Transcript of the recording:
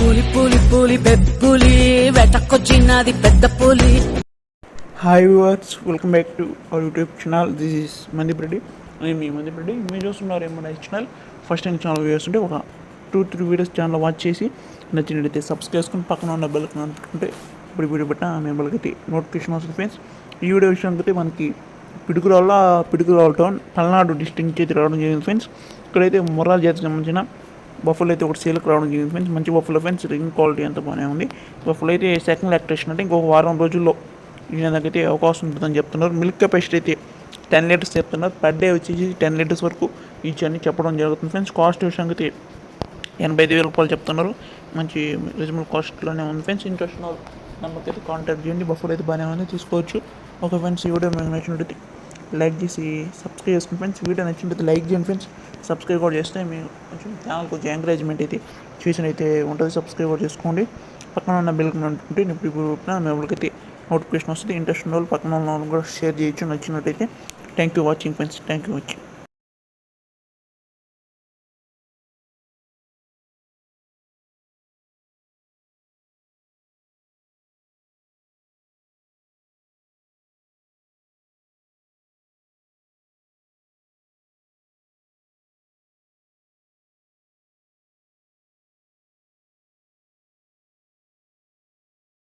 పులి పులి పులి పెప్పులి వెటకొచ్చినది పెద్ద పులి. Hi viewers welcome back to our YouTube channel this is Mandip Reddy నేను మీ మందిప్రెడ్డి మీరు చూస్తున్నారు ఏమో night channel first time channel views ఉంటే ఒక two three videos channel watch చేసి నచ్చినట్టయితే సబ్స్క్రైబ్ చేసుకుని పక్కన ఉన్న బెల్ అనుకుంటే ఇప్పుడు వీడియో పెట్టిన మేము అయితే నోటిఫికేషన్ వస్తుంది ఫ్రెండ్స్ ఈ వీడియో విషయానికి అయితే మనకి పిడుగురాళ్ళ పిడుగురాళ్ళ టౌన్ పల్నాడు డిస్ట్రిక్ట్ అయితే రావడం జరిగింది ఫ్రెండ్స్ ఇక్కడైతే మొరాల్ జాతికి సంబంధించిన బఫుల్ అయితే ఒకటి సేల్కి రావడం జరిగింది ఫ్రెండ్స్ మంచి బఫుల్ ఫ్రెండ్స్ రింగ్ క్వాలిటీ అంతా బాగానే ఉంది. బఫుల్ అయితే సెకండ్ ఎలక్ట్రేషన్ అంటే ఇంకొక వారం రోజుల్లో ఈయనకైతే అవకాశం ఉంటుందని చెప్తున్నారు. మిల్క్ కెపాసిటీ అయితే టెన్ లీటర్స్ చెప్తున్నారు. పర్ డే వచ్చేసి టెన్ లీటర్స్ వరకు ఇచ్చని అని చెప్పడం జరుగుతుంది ఫ్రెండ్స్ కాస్ట్ విషయానికి అయితే ఎనభై ఐదు వేల రూపాయలు చెప్తున్నారు. మంచి రీజనబుల్ కాస్ట్లోనే ఉంది ఫ్రెండ్స్ ఇంట్రెస్ట్ నెంబర్కి అయితే కాంటాక్ట్ చేయండి. బఫర్ అయితే బాగానే ఉంది. తీసుకోవచ్చు. ఒక ఫ్రెండ్స్ ఈ వీడియో మీకు నచ్చినట్టు లైక్ చేసి సబ్స్క్రైబ్ చేసుకుని ఫ్రెండ్స్ వీడియో నచ్చినట్టు లైక్ చేయండి ఫ్రెండ్స్ సబ్స్క్రైబ్ కూడా చేస్తే మేము కొంచెం ఛానల్ కొంచెం ఎంకరేజ్మెంట్ అయితే చూసిన అయితే ఉంటుంది. సబ్స్క్రైబ్ కూడా చేసుకోండి. పక్కన ఉన్న బిల్ అనుకుంటే ఇప్పుడు ఇప్పుడు మిమ్మల్ని నోటిఫికేషన్ వస్తుంది. ఇంట్రెస్ట్ ఉన్న వాళ్ళు పక్కన ఉన్న వాళ్ళు కూడా షేర్ చేయొచ్చు. నచ్చినట్టయితే thank you watching friends thank you watching